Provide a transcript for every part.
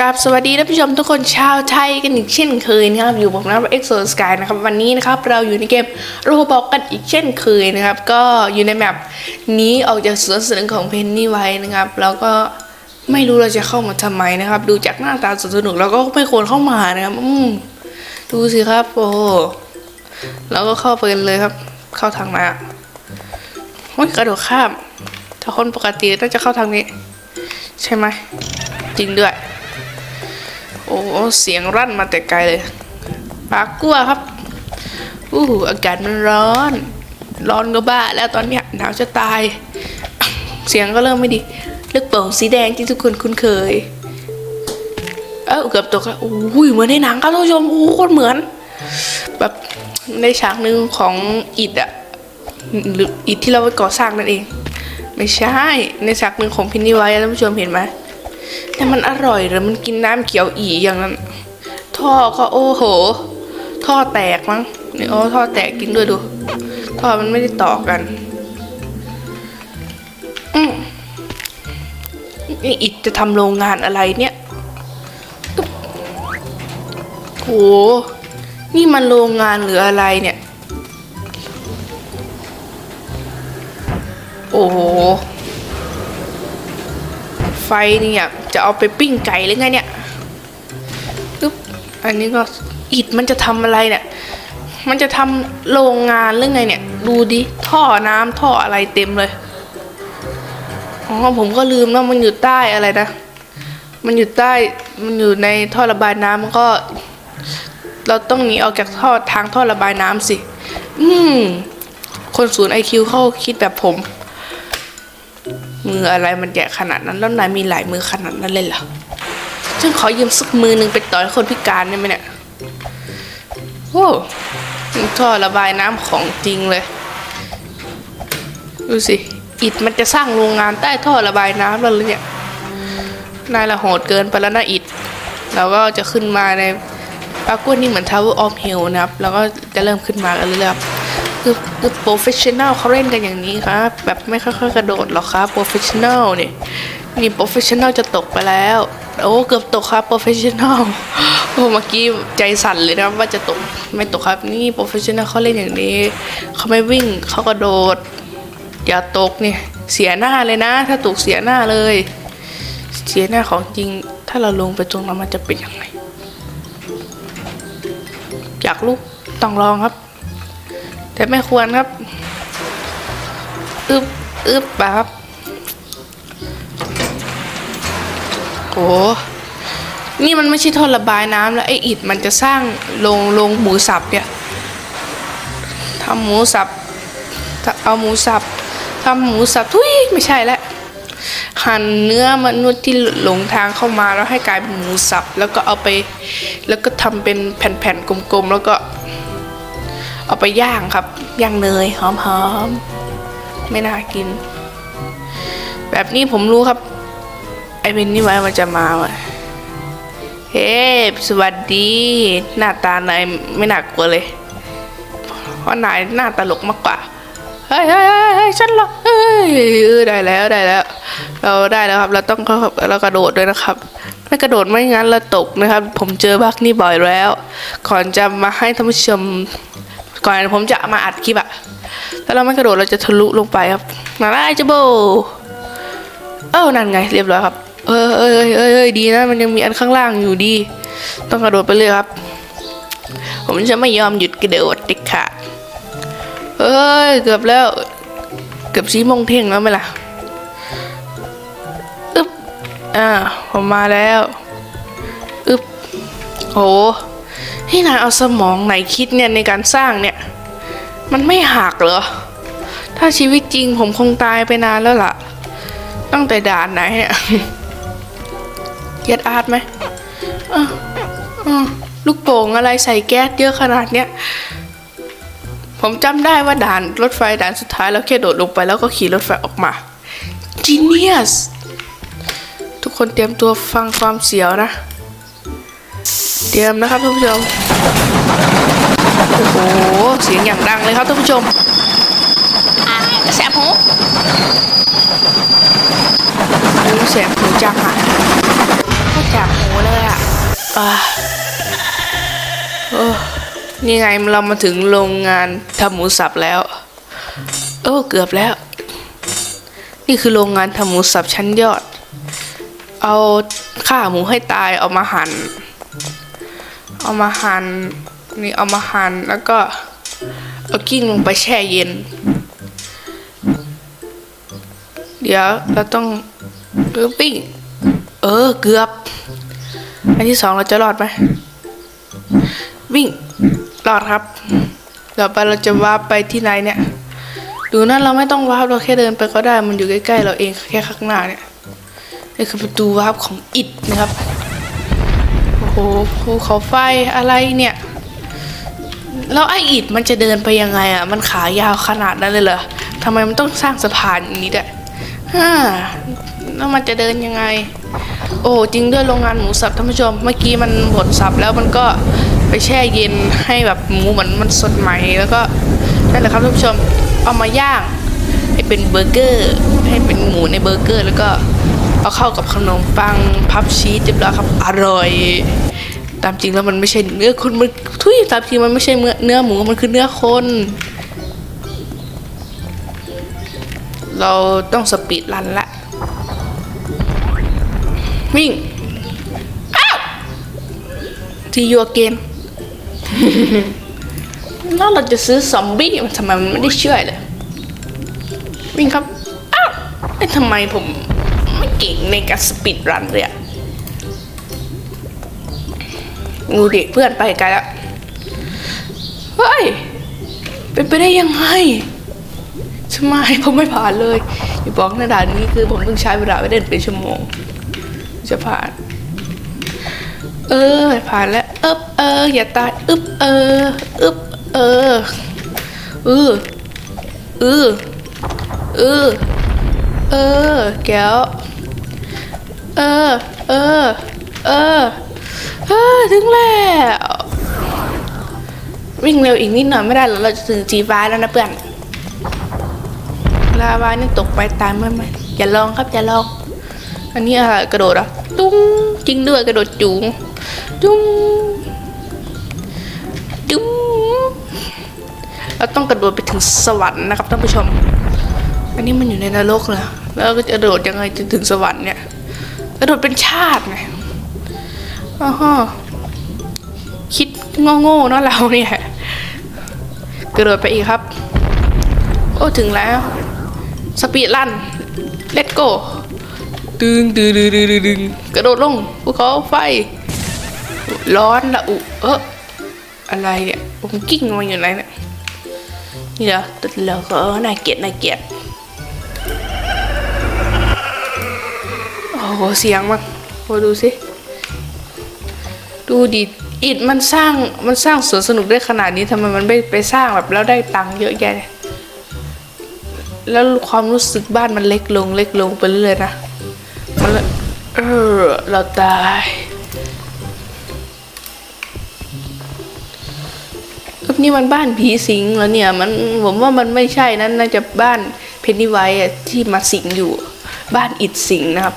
กับสวัสดีท่านผู้ชมทุกคนชาวไทยกันอีกเช่นเคยนะครับ อยู่ผมนะเอ็กโซสกายนะครับ วันนี้นะครับเราอยู่ในเกมโรบอกกันอีกเช่นเคยนะครับ ก็อยู่ในแมปนี้ออกจากสวนสนุกของเพนนี่ไว้นะครับ แล้วก็ไม่รู้เราจะเข้ามาทำไมนะครับ ดูจากหน้าตาสวนสนุกเราก็ไม่ควรเข้ามานะครับอืมดูสิครับโอ้โหเราก็เข้าไปกันเลยครับ เข้าทางไหนอะโอ้ยกระโดดข้าม ถ้าคนปกติน่าจะเข้าทางนี้ ใช่ไหมจริงด้วย อ้เสียงรั่นมาแต่ไกลเลยปากกลัวครับอู้หูอากาศมันร้อน ร้อนก็บ้าแล้วตอนเนี้ยหนาวจะตาย เสียงก็เริ่มไม่ดีลูกโป่งสีแดงที่ทุกคนคุ้นเคย เอ้าเกือบตกแล้วโอ้ยเหมือนในหนังครับท่านผู้ชมโอ้โคตรเหมือน แบบในฉากหนึ่งของอิดอะหรืออิดที่เราไปก่อสร้างนั่นเอง ไม่ใช่ในฉากหนึ่งของพินนี่ไว้ท่านผู้ชมเห็นไหม แต่มันอร่อยหรือมันกินน้ำเขียวอีอย่างนั้น ท่อก็โอ้โห ท่อแตกมั้งนี่โอ้ท่อแตกกินด้วยดู ท่อมันไม่ได้ต่อกันอืมนี่อิดจะทำโรงงานอะไรเนี่ยโห นี่มันโรงงานหรืออะไรเนี่ย โอ้โห ไฟเนี่ยจะเอาไปปิ้งไก่หรือไงเนี่ยปึ๊บอันนี้ก็อิดมันจะทำอะไรเนี่ย มันจะทำโรงงานหรือไงเนี่ย ดูดิท่อน้ำท่ออะไรเต็มเลยอ๋อผมก็ลืมว่ามันอยู่ใต้อะไรนะ มันอยู่ใต้มันอยู่ในท่อระบายน้ำมันก็ เราต้องหนีออกจากท่อทางท่อระบายน้ำสิ อืมคนศูนย์ไอคิวเขาคิดแบบผม มืออะไรมันใหญ่ขนาดนั้น แล้วนายมีหลายมือขนาดนั้นเลยเหรอฉันขอยืมสักมือหนึ่งไปต่อยคนพิการได้ไหมเนี่ยโอ้ท่อระบายน้ำของจริงเลย ดูสิ อิดมันจะสร้างโรงงานใต้ท่อระบายน้ำแล้วเลยเนี่ย นายละโหดเกินไปแล้วนะอิดเราก็จะขึ้นมาในปากฏนี่เหมือน Tower of Hell นะครับ แล้วก็จะเริ่มขึ้นมากันเรื่อยๆ คือคือโปรเฟชชั่นแนลเขาเล่นกันอย่างนี้ครับ แบบไม่ค่อยๆกระโดดหรอกครับโปรเฟชชั่นแนลนี่ยนี่โปรเฟชชั่นแนลจะตกไปแล้ว โอ้เกือบตกครับโปรเฟชชั่นแนลโอ้เมื่อกี้ใจสั่นเลยนะว่าจะตกไม่ตกครับนี่โปรเฟชชั่นแนลเขาเล่นอย่างนี้เขาไม่วิ่งเขากระโดด อย่าตกเนี่ยเสียหน้าเลยนะ ถ้าตกเสียหน้าเลย เสียหน้าของจริง ถ้าเราลงไปตรงนั้นมันจะเป็นยังไงอยากลุกต้องลองครับ แต่ไม่ควรครับ อึบอึบแบบโอ้นี่มันไม่ใช่ท่อระบายน้ำแล้วไอ้อิดมันจะสร้างโรงโรงหมูสับเนี่ยทำหมูสับเอาหมูสับทำหมูสับทุยไม่ใช่แล้วหั่นเนื้อมนุษย์ที่หลงทางเข้ามาแล้วให้กลายเป็นหมูสับ แล้วก็เอาไป แล้วก็ทำเป็นแผ่นๆกลมๆแล้วก็ เอาไปย่างครับย่างเนยหอมๆไม่น่ากิน แบบนี้ผมรู้ครับ ไอ้เบนนี่ไว้มันจะมาว่ะเฮ้สวัสดี หน้าตานายไม่น่ากลัวเลย เพราะนายหน้าตลกมากกว่าเฮ้ยเฮ้ยเฮ้ยเฮ้ยฉันหรอเฮ้ยได้แล้วได้แล้ว เราได้แล้วครับ เราต้องเข้าเรากระโดดด้วยนะครับไม่กระโดดไม่งั้นเราตกนะครับ ผมเจอบักนี่บ่อยแล้ว ก่อนจะมาให้ท่านผู้ชม ก่อนผมจะมาอัดคลิปอะถ้าเราไม่กระโดดเราจะทะลุลงไปครับมาได้จะโบเอ้านั่นไง เรียบร้อยครับ เออเออเออเออดีนะ มันยังมีอันข้างล่างอยู่ดี ต้องกระโดดไปเลยครับ ผมจะไม่ยอมหยุดกระโดดเด็ดขาดเอ้ยเกือบแล้ว เกือบชี้มงเท่งแล้วไหมล่ะอึ๊บอ่าผมมาแล้วอึ๊บโห ให้นายเอาสมองไหนคิดเนี่ยในการสร้างเนี่ย มันไม่หักเหรอ ถ้าชีวิตจริงผมคงตายไปนานแล้วล่ะ ตั้งแต่ด่านไหนเนี่ยเกียดอาร์ตไหมอลูกโป่งอะไรใส่แก๊สเยอะขนาดเนี้ย ผมจำได้ว่าด่านรถไฟด่านสุดท้ายแล้วแค่โดดลงไปแล้วก็ขี่รถไฟออกมา Genius ทุกคนเตรียมตัวฟังความเสียวนะ เตรียมนะครับท่านผู้ชม โอ้โห เสียงอย่างดังเลยครับท่านผู้ชมอ่าแสบหูโอ้แสบหูจังอะก็จับหูเลยอ่าโอ้นี่ไงเรามาถึงโรงงานทำหมูสับแล้ว โอ้เกือบแล้ว นี่คือโรงงานทำหมูสับชั้นยอด เอาฆ่าหมูให้ตายเอามาหั่น เอามาหั่นนี่เอามาหั่นแล้วก็เอากิ้งลงไปแช่เย็น เดี๋ยวเราต้องเออปิ้งเออเกือบ อันที่สองเราจะรอดไหมวิ่งรอดครับต่อไปเราจะวาร์ปไปที่ไหนเนี่ย ดูนั่นเราไม่ต้องวาร์ปเราแค่เดินไปก็ได้มันอยู่ใกล้ๆเราเองแค่ข้างหน้าเนี่ยนี่คือประตูวาร์ปของอิดนะครับ โอ้โหภูเขาไฟอะไรเนี่ย แล้วไออิดมันจะเดินไปยังไงอะ มันขายาวขนาดนั้นเลยเหรอทำไมมันต้องสร้างสะพานอย่างนี้ด้วยฮ่าแล้วมันจะเดินยังไง โอ้จริงด้วยโรงงานหมูสับท่านผู้ชม เมื่อกี้มันบดสับแล้วมันก็ไปแช่เย็นให้แบบหมูเหมือนมันสดใหม่แล้วก็นั่นแหละครับท่านผู้ชมเอามาย่างให้เป็นเบอร์เกอร์ให้เป็นหมูในเบอร์เกอร์ แล้วก็เอาเข้ากับขนมปังพับชีสเรียบร้อยครับอร่อย ตามจริงแล้วมันไม่ใช่เนื้อคนมันทุยตามจริงมันไม่ใช่เนื้อเนื้อหมูมันคือเนื้อคน เราต้องสปีดรันละ วิ่ง อ้าวทียัวเกนแล้วเราจะซื้อซอมบี้มันทำไมมันไม่ได้ช่วยเลย วิ่งครับ อ้าวไอ้ทำไมผมไม่เก่งในการสปีดรันเลย อะงูเด็กเพื่อนไปไกลแล้วเฮ้ย เป็นไปได้ยังไงทำไมผมไม่ผ่านเลย อย่าบอกนะด่านนี้คือผมต้องใช้เวลาไปเล่นเป็นชั่วโมง จะผ่าน เออผ่านแล้วอึบเออ อย่าตายอึบเอออึบเออเออเออเออเออแก้วเออ เออ เออ ถึงแล้ว วิ่งเร็วอีกนิดหน่อยไม่ได้หรอกเราจะถึงจีฟ้าแล้วนะเพื่อน ลาวานี่ตกไปตายเมื่อไหร่อย่าลองครับอย่าลอง อันนี้อะไรกระโดดหรอะตุ้งจริงด้วยกระโดดจูงจุ้งจุ้งเราต้องกระโดดไปถึงสวรรค์นะครับท่านผู้ชม อันนี้มันอยู่ในนรกเหรอแล้วก็จะกระโดดยังไงจนถึงสวรรค์เนี่ยกระโดดเป็นชาติไง อ๋อฮะคิดโง่ๆเนาะเราเนี่ยกระโดดไปอีกครับ โอ้ถึงแล้ว สปีดลันเลตโกดึงดึงดึงดึงดึงดึงกระโดดลงภูเขาไฟ ร้อนละอุเอออะไรเนี่ยผมกิ้งมาอยู่ไหนเนี่ยนี่เหรอตัดแล้วก็เออน่าเกลียดน่าเกลียดโอ้โหเสียงมันโอ้ดูสิ ดูดิอิดมันสร้างมันสร้างสวนสนุกได้ขนาดนี้ทำไมมันไม่ไปสร้างแบบแล้วได้ตังค์เยอะแยะ แล้วความรู้สึกบ้านมันเล็กลงเล็กลงไปเรื่อยนะมันเออเราตายเอ้ยนี่มันบ้านผีสิงแล้วเนี่ยมันผมว่ามันไม่ใช่นั้นน่าจะบ้านเพนนีไวท์ที่มาสิงอยู่ บ้านอิดสิงนะครับ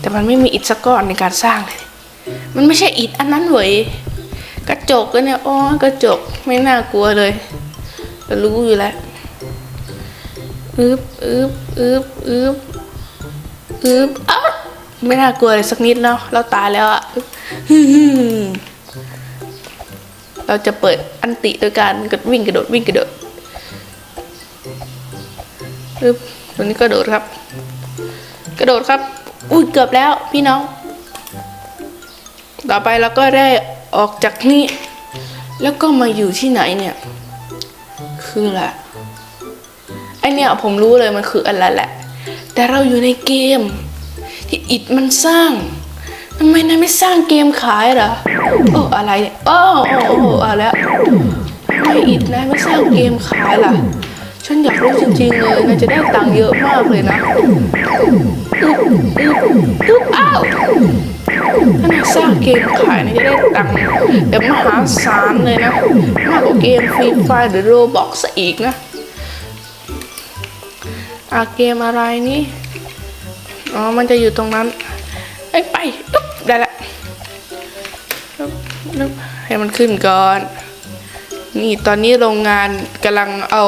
แต่มันไม่มีอิฐสักก้อนในการสร้างเลย มันไม่ใช่อิฐอันนั้นเว้ยกระจกก็เนี่ยอ๋อกระจกไม่น่ากลัวเลยเรารู้อยู่แล้วอึบอึบอึบอึบอึบอ้าไม่น่ากลัวเลยสักนิดเนาะเราตายแล้วอะฮึ่มเราจะเปิดอันติโดยการกระวิ่งกระโดดวิ่งกระโดดอึบตัวนี้กระโดดครับ กระโดดครับ อุ้ยเกือบแล้วพี่น้อง ต่อไปเราก็ได้ออกจากนี่แล้วก็มาอยู่ที่ไหนเนี่ย คืออะไรไอเนี่ยผมรู้เลยมันคืออะไรแหละ แต่เราอยู่ในเกม ที่อิดมันสร้างทำไมนายไม่สร้างเกมขายเหรอโอ้อะไรเนี่ยโอ้โอ้โอ้เอาแล้วทำไมอิดนายไม่สร้างเกมขายล่ะ ฉันอยากรู้จริงๆเลยนายจะได้ตังค์เยอะมากเลยนะอึ๊บอึ๊บอึ๊บอ้าว ถ้านสร้างเกมขายนายจะได้ตังค์แบบมหาศาลเลยนะมากกว่าเกมฟรีไฟหรือโรบอกซะอีกนะอาเกมอะไรนี่อ๋อมันจะอยู่ตรงนั้นไปไปอุ๊บได้ละนึบให้มันขึ้นก่อน นี่ตอนนี้โรงงานกำลังเอา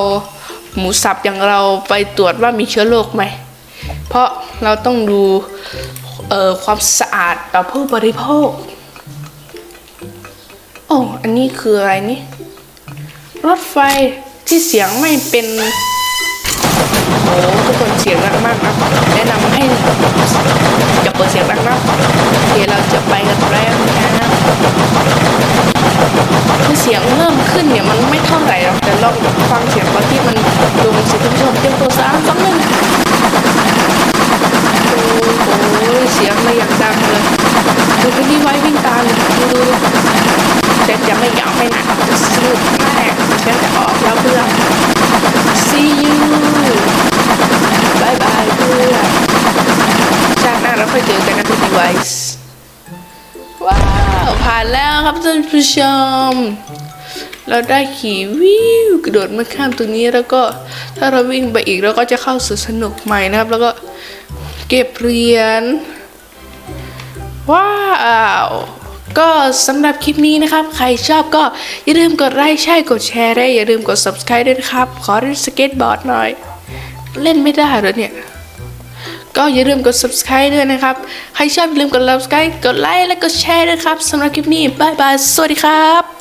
หมูสับอย่างเราไปตรวจว่ามีเชื้อโรคไหม เพราะเราต้องดู เอ่อความสะอาดต่อผู้บริโภค โอ้อันนี้คืออะไรนี่ รถไฟที่เสียงไม่เป็นโอ้ทุกคนเสียงดังมากนะแนะนำให้จะเปิดเสียงดังนะโอเคเราจะไปกันแล้วนะคือเสียงเพิ่มขึ้นเนี่ยมันไม่เท่าไหร่หรอกแต่ลองฟังเสียงตอนที่มันลงสิท่านผู้ชมเตรียมตัวสามสองหนึ่ง โอ้โหเสียงมาอย่างดังเลยดูพี่นี่ไว้วิ่งตามเลยดูดูแต่จะไม่ยอมให้หนักจะสนุกมากฉันจะออกแล้วเพื่อน see you บายบายเพื่อนชาติหน้าเราค่อยเจอกันนะทุก device ว้าวผ่านแล้วครับท่านผู้ชมเราได้ขี่วิวกระโดดมาข้ามตรงนี้แล้วก็ถ้าเราวิ่งไปอีกเราก็จะเข้าสู่สนุกใหม่นะครับ แล้วก็ เก็บเหรียญว้าวก็สำหรับคลิปนี้นะครับ ใครชอบก็อย่าลืมกดไลค์ใช่กดแชร์ได้ อย่าลืมกด subscribe ด้วยนะครับ ขอเล่นสเก็ตบอร์ดหน่อย เล่นไม่ได้หรอเนี่ย ก็อย่าลืมกด subscribe ด้วยนะครับ ใครชอบอย่าลืมกด subscribe กดไลค์และกดแชร์ด้วยครับสำหรับคลิปนี้บายบาย สวัสดีครับ